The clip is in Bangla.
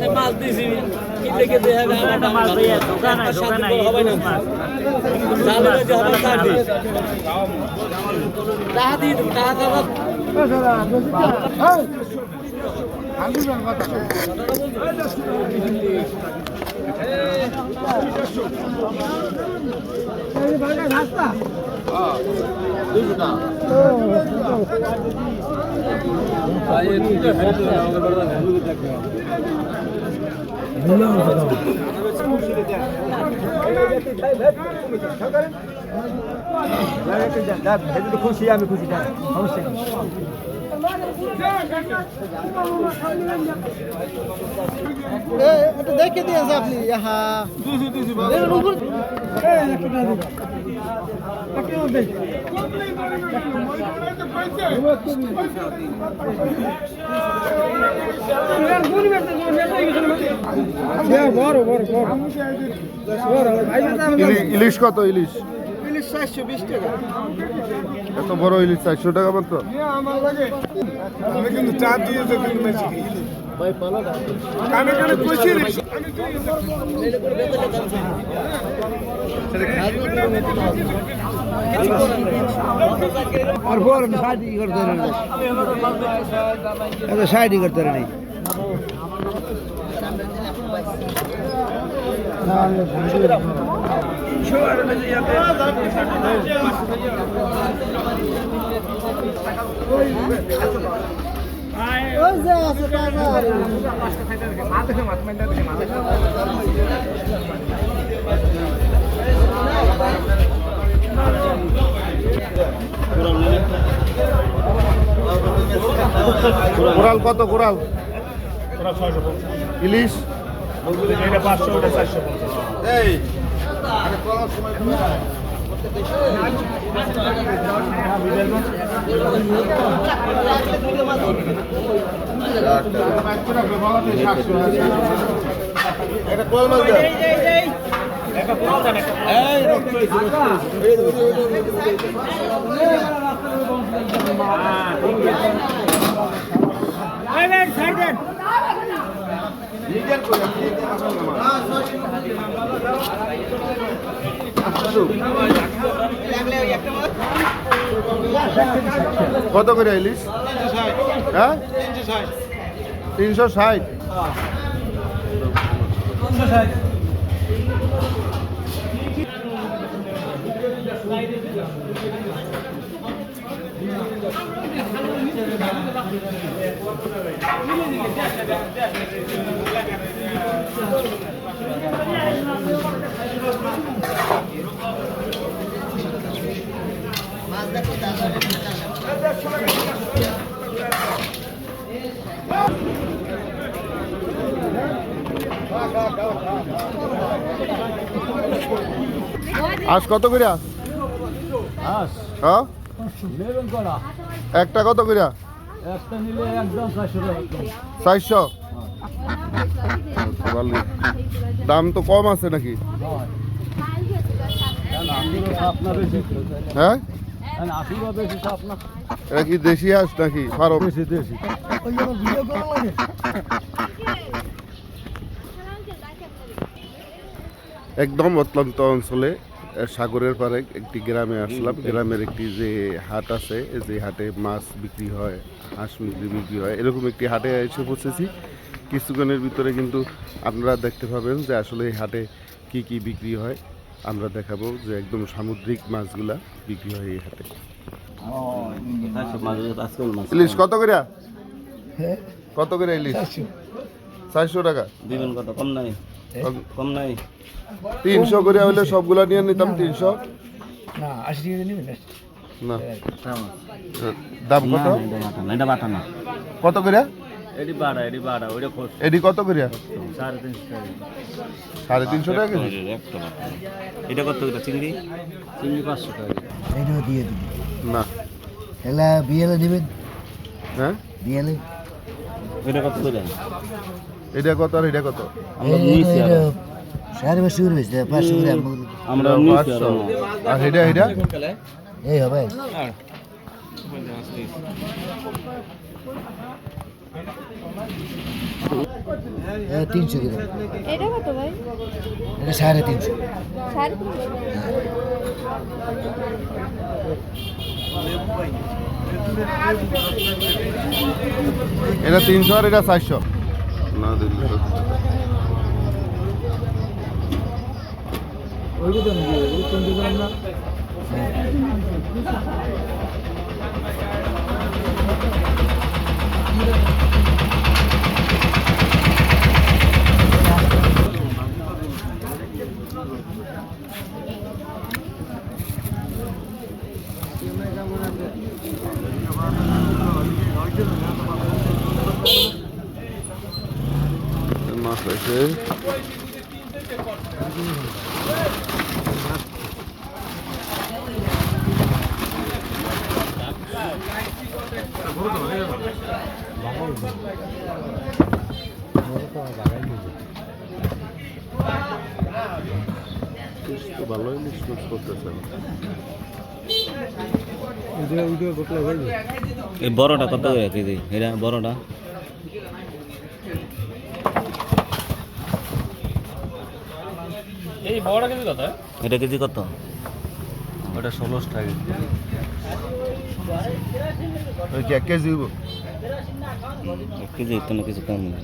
দোকানে মাছ দিছি কিনলে খেতে হবে আমার মাছ দিয়ে দোকানে দোকানে হবে না চালু যে হবে চাটি টাকা দিয়ে দেবো টাকা দেবো খুশি আমি খুশি সমস্যা একটু দেখে দিয়েছে আপনি হ্যাঁ ইলিশ কত ইলিশ? চারশো বিশ টাকা। এত বড় ইলিশ চারশো টাকা মাত্র? আমি কিন্তু চা দিয়েছে কানে কানে কইছি রে আর করতে পারে কোরাল কত কোরাল ইলিশ? এটা পাঁচশো ওটা চারশো এই একটা কল মাছ একটা পুরোটা একটা এই রক্ত এই এই সাইড কত করে ইলিশ হ্যাঁ? তিনশো ষাট। আজ কত করে হ্যাঁ? একটা কত একটা নিলে একদম চারশো দাম তো কম আছে নাকি? হ্যাঁ? এটা কি দেশি হাঁস নাকি? ফার্ম? দেশি একদম অত্যন্ত অঞ্চলে সাগরের পারে একটি গ্রামে আসলাম। গ্রামের একটি যে হাট আছে যে হাটে মাছ বিক্রি হয় হাঁস মুরগি বিক্রি হয় এরকম একটি হাটে এসে পৌঁছেছি কিছুক্ষণের ভিতরে কিন্তু আপনারা দেখতে পাবেন যে আসলে এই হাটে কি কি বিক্রি হয়। আমরা দেখাবো যে একদম সামুদ্রিক মাছগুলা বিক্রি হয় এই হাটে। ইলিশ কত করে? কত করে ইলিশ? চারশো টাকা? দিবেন কত? কম নাই। কম নাই। তিনশো করে হলে সবগুলা নিয়ে নিতাম তিনশো। না আশি টাকা নেবেন না? দাম কত? এটা বাটা না কত করে? এটি বাড়া এটি বাড়া ওইটা খোঁজ এডি কত করে? সাড়ে তিনশো টাকা। সাড়ে তিনশো টাকা এটা কত করে? চিংড়ি? চিংড়ি পাঁচশো টাকা। এইটাও দিয়ে দিন না। এলা বিয়েলে নেবেন হ্যাঁ? বিয়েলে? এটা কত করে? এটা কত আর এটা কত আমরা নিয়েছি আরও। সাড়ে পাঁচশো করে বেশি পাঁচশো করে। আমরা নিয়েছি। আরও। এটা এটা এই হবে হ্যাঁ তিনশো গ্রাম এটা কত ভাই এটা সাড়ে তিনশো সাড়ে এটা তিনশো আর এটা চারশো না দিলে তো- ওইটা তো নিয়ে ওই তিনটে গ্রাম না মাছ এই বড়টা কত কেজি? এটা বড়টা? এই বড়টা কেজি কত? এটা কেজি কত? ওটা ষোলোশো টাকা ওই কি এক কেজি? এক কেজি তো না কিছু কম না।